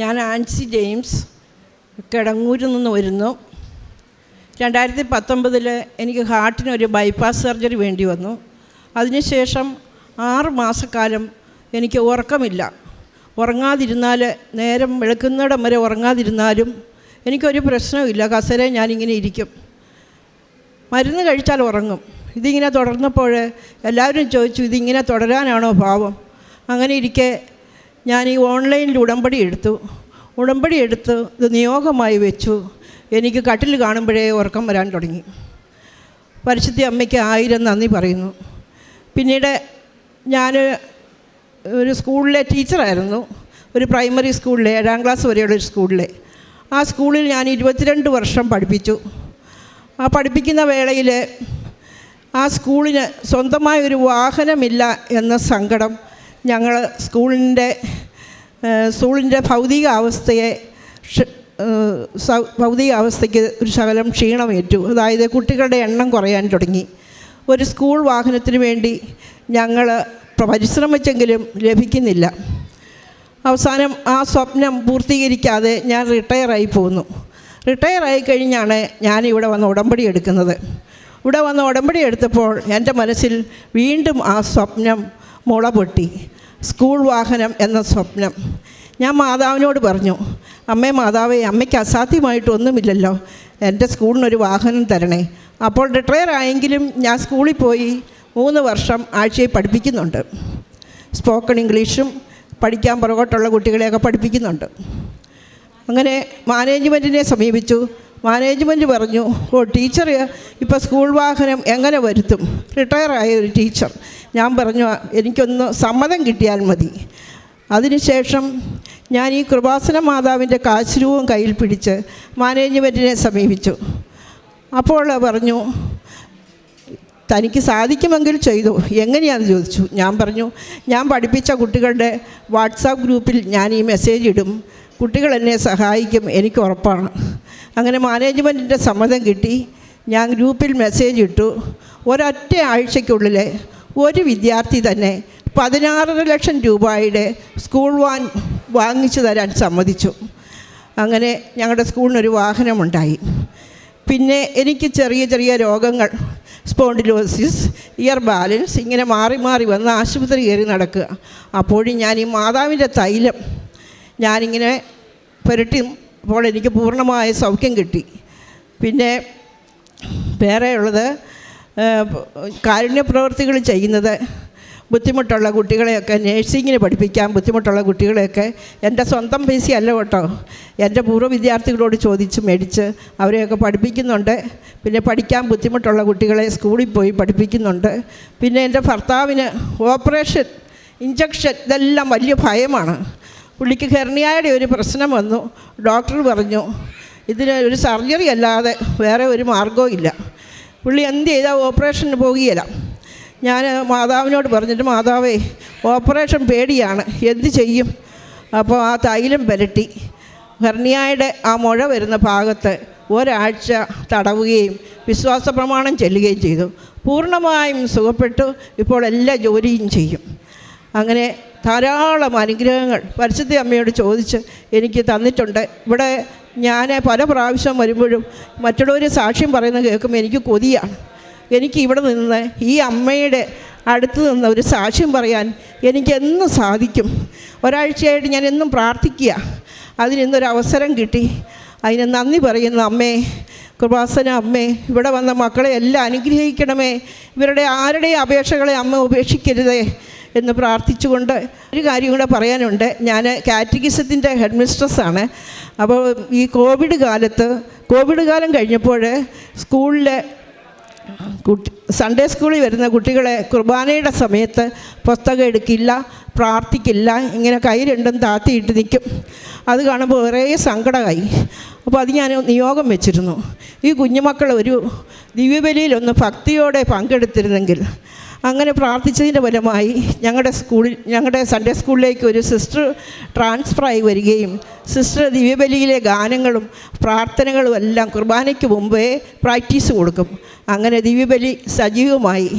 ഞാൻ ആൻസി ജെയിംസ് കിടങ്ങൂരിൽ നിന്ന് വരുന്നു. രണ്ടായിരത്തി പത്തൊമ്പതിൽ എനിക്ക് ഹാർട്ടിന് ഒരു ബൈപ്പാസ് സർജറി വേണ്ടി വന്നു. അതിനുശേഷം ആറ് മാസക്കാലം എനിക്ക് ഉറക്കമില്ല. ഉറങ്ങാതിരുന്നാൽ നേരം വെളുക്കുന്നിടം വരെ ഉറങ്ങാതിരുന്നാലും എനിക്കൊരു പ്രശ്നമില്ല കസരെ ഞാനിങ്ങനെ ഇരിക്കും. മരുന്ന് കഴിച്ചാൽ ഉറങ്ങും. ഇതിങ്ങനെ തുടർന്നപ്പോൾ എല്ലാവരും ചോദിച്ചു ഇതിങ്ങനെ തുടരാനാണോ ഭാവം അങ്ങനെ ഇരിക്കെ ഞാൻ ഈ ഓൺലൈനിൽ ഉടമ്പടി എടുത്തു. ഉടമ്പടി എടുത്ത് ഇത് നിയോഗമായി വെച്ചു. എനിക്ക് കട്ടിൽ കാണുമ്പോഴേ ഉറക്കം വരാൻ തുടങ്ങി. പരിശുദ്ധി അമ്മയ്ക്ക് ആയിരം നന്ദി പറയുന്നു. പിന്നീട് ഞാൻ ഒരു സ്കൂളിലെ ടീച്ചറായിരുന്നു. ഒരു പ്രൈമറി സ്കൂളിലെ ഏഴാം ക്ലാസ് വരെയുള്ള ഒരു സ്കൂളിലെ. ആ സ്കൂളിൽ ഞാൻ ഇരുപത്തിരണ്ട് വർഷം പഠിപ്പിച്ചു. ആ പഠിപ്പിക്കുന്ന വേളയിൽ ആ സ്കൂളിന് സ്വന്തമായ ഒരു വാഹനമില്ല എന്ന സങ്കടം ഞങ്ങൾ സ്കൂളിന്റെ ഭൗതികാവസ്ഥയെ ഭൗതിക അവസ്ഥയെ ഭൗതിക അവസ്ഥയ്ക്ക് ഒരു ശകലം ക്ഷീണമേറ്റു. അതായത് കുട്ടികളുടെ എണ്ണം കുറയാൻ തുടങ്ങി. ഒരു സ്കൂൾ വാഹനത്തിന് വേണ്ടി ഞങ്ങൾ പരിശ്രമിച്ചെങ്കിലും ലഭിക്കുന്നില്ല. അവസാനം ആ സ്വപ്നം പൂർത്തീകരിക്കാതെ ഞാൻ റിട്ടയറായി പോകുന്നു റിട്ടയറായി കഴിഞ്ഞാണ് ഞാൻ ഇവിടെ വന്ന് ഉടമ്പടി എടുക്കുന്നത്. ഇവിടെ വന്ന് ഉടമ്പടി എടുത്തപ്പോൾ എന്റെ മനസ്സിൽ വീണ്ടും ആ സ്വപ്നം മുള പൊട്ടി സ്കൂൾ വാഹനം എന്ന സ്വപ്നം. ഞാൻ മാതാവിനോട് പറഞ്ഞു അമ്മേ മാതാവേ അമ്മയ്ക്ക് അസാധ്യമായിട്ടൊന്നുമില്ലല്ലോ. എന്റെ സ്കൂളിനൊരു വാഹനം തരണേ. അപ്പോൾ റിട്ടയർ ആയെങ്കിലും ഞാൻ സ്കൂളിൽ പോയി മൂന്ന് വർഷം ആഴ്ചയിൽ പഠിപ്പിക്കുന്നുണ്ട്. സ്പോക്കൺ ഇംഗ്ലീഷും പഠിക്കാൻ പുറകോട്ടുള്ള കുട്ടികളെയൊക്കെ പഠിപ്പിക്കുന്നുണ്ട്. അങ്ങനെ മാനേജ്മെന്റിനെ സമീപിച്ചു. മാനേജ്മെന്റ് പറഞ്ഞു ഓ ടീച്ചർ ഇപ്പോൾ സ്കൂൾ വാഹനം എങ്ങനെ വരുത്തും? റിട്ടയറായ ഒരു ടീച്ചർ. ഞാൻ പറഞ്ഞു എനിക്കൊന്ന് സമ്മതം കിട്ടിയാൽ മതി. അതിനുശേഷം ഞാൻ ഈ കൃപാസന മാതാവിന്റെ കാശുരൂപം കയ്യിൽ പിടിച്ച് മാനേജ്മെന്റിനെ സമീപിച്ചു. അപ്പോൾ പറഞ്ഞു തനിക്ക് സാധിക്കുമെങ്കിൽ ചെയ്തു. എങ്ങനെയാണെന്ന് ചോദിച്ചു. ഞാൻ പറഞ്ഞു ഞാൻ പഠിപ്പിച്ച കുട്ടികളുടെ വാട്സാപ്പ് ഗ്രൂപ്പിൽ ഞാൻ ഈ മെസ്സേജ് ഇടും. കുട്ടികൾ എന്നെ സഹായിക്കും എനിക്ക് ഉറപ്പാണ്. അങ്ങനെ മാനേജ്മെന്റിന്റെ സമ്മതം കിട്ടി. ഞാൻ ഗ്രൂപ്പിൽ മെസ്സേജ് ഇട്ടു. ഒരൊറ്റ ആഴ്ചയ്ക്കുള്ളിൽ ഒരു വിദ്യാർത്ഥി തന്നെ പതിനാറര ലക്ഷം രൂപയുടെ സ്കൂൾ വാൻ വാങ്ങിച്ചു തരാൻ സമ്മതിച്ചു. അങ്ങനെ ഞങ്ങളുടെ സ്കൂളിനൊരു വാഹനമുണ്ടായി. പിന്നെ എനിക്ക് ചെറിയ ചെറിയ രോഗങ്ങൾ സ്പോണ്ടിലോസിസ് ഇയർ ബാലൻസ് ഇങ്ങനെ മാറി മാറി വന്ന് ആശുപത്രി കയറി നടക്കുക. അപ്പോഴും ഞാൻ ഈ മാതാവിന്റെ തൈലം ഞാനിങ്ങനെ പുരട്ടി അപ്പോൾ എനിക്ക് പൂർണമായ സൗഖ്യം കിട്ടി. പിന്നെ വേറെ ഉള്ളത് കാരുണ്യ പ്രവർത്തികൾ ചെയ്യുന്നത് ബുദ്ധിമുട്ടുള്ള കുട്ടികളെയൊക്കെ നേഴ്സിങ്ങിന് പഠിപ്പിക്കാൻ ബുദ്ധിമുട്ടുള്ള കുട്ടികളെയൊക്കെ എന്റെ സ്വന്തം പൈസ അല്ല കേട്ടോ. എന്റെ പൂർവ വിദ്യാർത്ഥികളോട് ചോദിച്ച് മേടിച്ച് അവരെയൊക്കെ പഠിപ്പിക്കുന്നുണ്ട്. പിന്നെ പഠിക്കാൻ ബുദ്ധിമുട്ടുള്ള കുട്ടികളെ സ്കൂളിൽ പോയി പഠിപ്പിക്കുന്നുണ്ട്. പിന്നെ എന്റെ ഭർത്താവിന് ഓപ്പറേഷൻ ഇഞ്ചക്ഷൻ ഇതെല്ലാം വലിയ ഭയമാണ്. പുള്ളിക്ക് ഹെർണിയായുടെ ഒരു പ്രശ്നം വന്നു. ഡോക്ടർ പറഞ്ഞു ഇതിന് ഒരു സർജറി അല്ലാതെ വേറെ ഒരു മാർഗവും ഇല്ല. പുള്ളി എന്ത് ചെയ്താൽ ഓപ്പറേഷന് പോകുകയില്ല. ഞാൻ മാതാവിനോട് പറഞ്ഞിട്ട് മാതാവേ ഓപ്പറേഷൻ പേടിയാണ്. എന്ത് ചെയ്യും? അപ്പോൾ ആ തൈലം പുരട്ടി. ഹെർണിയായുടെ ആ മുഴ വരുന്ന ഭാഗത്ത് ഒരാഴ്ച തടവുകയും വിശ്വാസ പ്രമാണം ചെല്ലുകയും ചെയ്തു. പൂർണമായും സുഖപ്പെട്ടു. ഇപ്പോൾ എല്ലാ ജോലിയും ചെയ്യും. അങ്ങനെ ധാരാളം അനുഗ്രഹങ്ങൾ പരിശുദ്ധ അമ്മയോട് ചോദിച്ച് എനിക്ക് തന്നിട്ടുണ്ട്. ഇവിടെ ഞാൻ പല പ്രാവശ്യം വരുമ്പോഴും മറ്റുള്ളവർ സാക്ഷ്യം പറയുന്നത് കേൾക്കുമ്പോൾ എനിക്ക് കൊതിയാണ്. എനിക്ക് ഇവിടെ നിന്ന് ഈ അമ്മയുടെ അടുത്ത് നിന്ന് ഒരു സാക്ഷ്യം പറയാൻ എനിക്ക് എന്നും സാധിക്കും. ഒരാഴ്ചയായിട്ട് ഞാൻ എന്നും പ്രാർത്ഥിക്കുക. അതിനിന്നൊരു അവസരം കിട്ടി. അതിന് നന്ദി പറയുന്നു അമ്മേ കൃപാസന അമ്മേ ഇവിടെ വന്ന മക്കളെ എല്ലാം അനുഗ്രഹിക്കണമേ. ഇവരുടെ ആരുടെയും അപേക്ഷകളെ അമ്മ ഉപേക്ഷിക്കരുതേ. എന്ന് പ്രാർത്ഥിച്ചുകൊണ്ട് ഒരു കാര്യം കൂടെ പറയാനുണ്ട്. ഞാൻ കാറ്റഗിസത്തിന്റെ ഹെഡ് മിസ്ട്രസ്സാണ് അപ്പോൾ ഈ കോവിഡ് കാലത്ത് കോവിഡ് കാലം കഴിഞ്ഞപ്പോൾ സ്കൂളിലെ കുട്ടി സൺഡേ സ്കൂളിൽ വരുന്ന കുട്ടികളെ കുർബാനയുടെ സമയത്ത് പുസ്തകം എടുക്കില്ല പ്രാർത്ഥിക്കില്ല ഇങ്ങനെ കൈ രണ്ടും താത്തിയിട്ട് നിൽക്കും. അത് കാണുമ്പോൾ ഒരേ സങ്കടമായി. അപ്പോൾ അത് ഞാൻ നിയോഗം വെച്ചിരുന്നു. ഈ കുഞ്ഞുമക്കൾ ഒരു ദിവ്യബലിയിലൊന്ന് ഭക്തിയോടെ പങ്കെടുത്തിരുന്നെങ്കിൽ അങ്ങനെ പ്രാർത്ഥിച്ചതിന്റെ ഫലമായി ഞങ്ങളുടെ സ്കൂളിൽ ഞങ്ങളുടെ സൺഡേ സ്കൂളിലേക്ക് ഒരു സിസ്റ്റർ ട്രാൻസ്ഫറായി വരികയും സിസ്റ്റർ ദിവ്യബലിയിലെ ഗാനങ്ങളും പ്രാർത്ഥനകളും എല്ലാം കുർബാനയ്ക്ക് മുമ്പേ പ്രാക്ടീസ് കൊടുക്കും. അങ്ങനെ ദിവ്യബലി സജീവമായി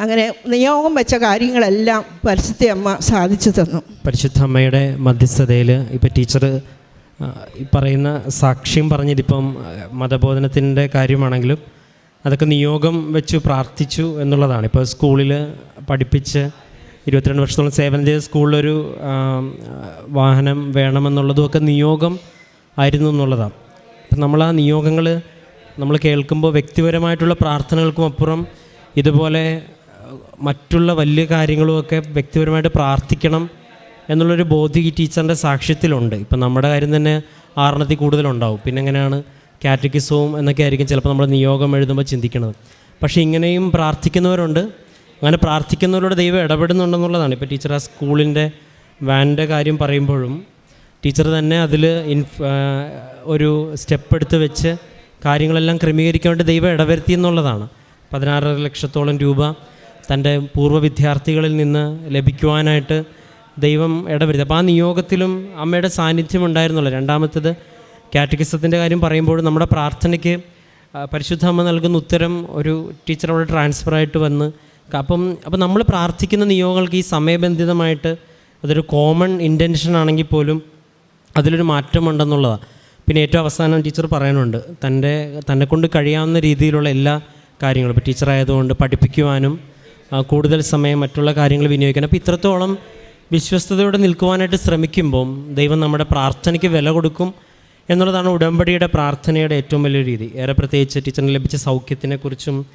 അങ്ങനെ നിയോഗം വെച്ച കാര്യങ്ങളെല്ലാം പരിശുദ്ധ അമ്മ സാധിച്ചു തന്നു. പരിശുദ്ധ അമ്മയുടെ മധ്യസ്ഥതയിൽ ഇപ്പോൾ ടീച്ചർ പറയുന്ന സാക്ഷ്യം പറഞ്ഞതിപ്പം മതബോധനത്തിന്റെ കാര്യമാണെങ്കിലും അതൊക്കെ നിയോഗം വെച്ച് പ്രാർത്ഥിച്ചു എന്നുള്ളതാണ്. ഇപ്പോൾ സ്കൂളിൽ പഠിപ്പിച്ച് ഇരുപത്തിരണ്ട് വർഷത്തോളം സേവനം ചെയ്ത സ്കൂളിലൊരു വാഹനം വേണമെന്നുള്ളതും ഒക്കെ നിയോഗം ആയിരുന്നു എന്നുള്ളതാണ്. അപ്പം നമ്മൾ ആ നിയോഗങ്ങൾ നമ്മൾ കേൾക്കുമ്പോൾ വ്യക്തിപരമായിട്ടുള്ള പ്രാർത്ഥനകൾക്കും അപ്പുറം ഇതുപോലെ മറ്റുള്ള വലിയ കാര്യങ്ങളുമൊക്കെ വ്യക്തിപരമായിട്ട് പ്രാർത്ഥിക്കണം എന്നുള്ളൊരു ബോധ്യം ഈ ടീച്ചറിന്റെ സാക്ഷ്യത്തിലുണ്ട്. ഇപ്പം നമ്മുടെ കാര്യം തന്നെ ആറെണ്ണത്തിൽ കൂടുതലുണ്ടാവും. പിന്നെ എങ്ങനെയാണ് കാറ്റഗിസവും എന്നൊക്കെ ആയിരിക്കും ചിലപ്പോൾ നമ്മൾ നിയോഗം എഴുതുമ്പോൾ ചിന്തിക്കുന്നത്. പക്ഷേ ഇങ്ങനെയും പ്രാർത്ഥിക്കുന്നവരുണ്ട്. അങ്ങനെ പ്രാർത്ഥിക്കുന്നവരോട് ദൈവം ഇടപെടുന്നുണ്ടെന്നുള്ളതാണ്. ഇപ്പോൾ ടീച്ചർ ആ സ്കൂളിന്റെ വാനിന്റെ കാര്യം പറയുമ്പോഴും ടീച്ചർ തന്നെ അതിൽ ഒരു സ്റ്റെപ്പ് എടുത്ത് വെച്ച് കാര്യങ്ങളെല്ലാം ക്രമീകരിക്കാൻ വേണ്ടി ദൈവം ഇടവരുത്തി എന്നുള്ളതാണ്. പതിനാറര ലക്ഷത്തോളം രൂപ തന്റെ പൂർവ വിദ്യാർത്ഥികളിൽ നിന്ന് ലഭിക്കുവാനായിട്ട് ദൈവം ഇടവരുത്തി. അപ്പോൾ ആ നിയോഗത്തിലും അമ്മയുടെ സാന്നിധ്യം ഉണ്ടായിരുന്നുള്ളൂ. രണ്ടാമത്തത് കാറ്റഗിസത്തിന്റെ കാര്യം പറയുമ്പോൾ നമ്മുടെ പ്രാർത്ഥനയ്ക്ക് പരിശുദ്ധ അമ്മ നൽകുന്ന ഉത്തരം ഒരു ടീച്ചർ അവിടെ ട്രാൻസ്ഫറായിട്ട് വന്ന് അപ്പം അപ്പം നമ്മൾ പ്രാർത്ഥിക്കുന്ന നിയോഗങ്ങൾക്ക് ഈ സമയബന്ധിതമായിട്ട് അതൊരു കോമൺ ഇന്റൻഷൻ ആണെങ്കിൽ പോലും അതിലൊരു മാറ്റമുണ്ടെന്നുള്ളതാണ് പിന്നെ ഏറ്റവും അവസാനം ടീച്ചർ പറയാനുണ്ട് തന്റെ തന്നെ കൊണ്ട് കഴിയാവുന്ന രീതിയിലുള്ള എല്ലാ കാര്യങ്ങളും ഇപ്പോൾ ടീച്ചറായതുകൊണ്ട് പഠിപ്പിക്കുവാനും കൂടുതൽ സമയം മറ്റുള്ള കാര്യങ്ങൾ വിനിയോഗിക്കാനും അപ്പോൾ ഇത്രത്തോളം വിശ്വസ്തയോടെ നിൽക്കുവാനായിട്ട് ശ്രമിക്കുമ്പം ദൈവം നമ്മുടെ പ്രാർത്ഥനയ്ക്ക് വില കൊടുക്കും എന്നുള്ളതാണ് ഉടമ്പടിയുടെ പ്രാർത്ഥനയുടെ ഏറ്റവും വലിയ രീതി. ഏറെ പ്രത്യേകിച്ച് ടീച്ചറിന് ലഭിച്ച സൗഖ്യത്തിനെക്കുറിച്ചും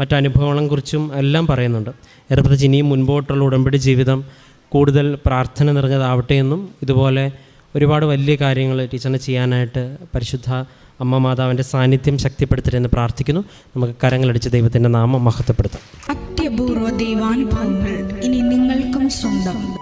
മറ്റനുഭവങ്ങളെക്കുറിച്ചും എല്ലാം പറയുന്നുണ്ട്. ഏറെ പ്രത്യേകിച്ച് ഇനിയും മുൻപോട്ടുള്ള ഉടമ്പടി ജീവിതം കൂടുതൽ പ്രാർത്ഥന നിറഞ്ഞതാവട്ടെ എന്നും ഇതുപോലെ ഒരുപാട് വലിയ കാര്യങ്ങൾ ടീച്ചറിന് ചെയ്യാനായിട്ട് പരിശുദ്ധ അമ്മ മാതാവിന്റെ സാന്നിധ്യം ശക്തിപ്പെടുത്തരുതെന്ന് പ്രാർത്ഥിക്കുന്നു. നമുക്ക് കരങ്ങളടിച്ച് ദൈവത്തിന്റെ നാമം മഹത്വപ്പെടുത്താം. അത്യപൂർവ ദൈവാനുഭവങ്ങൾ ഇനി നിങ്ങൾക്കും സ്വന്തം.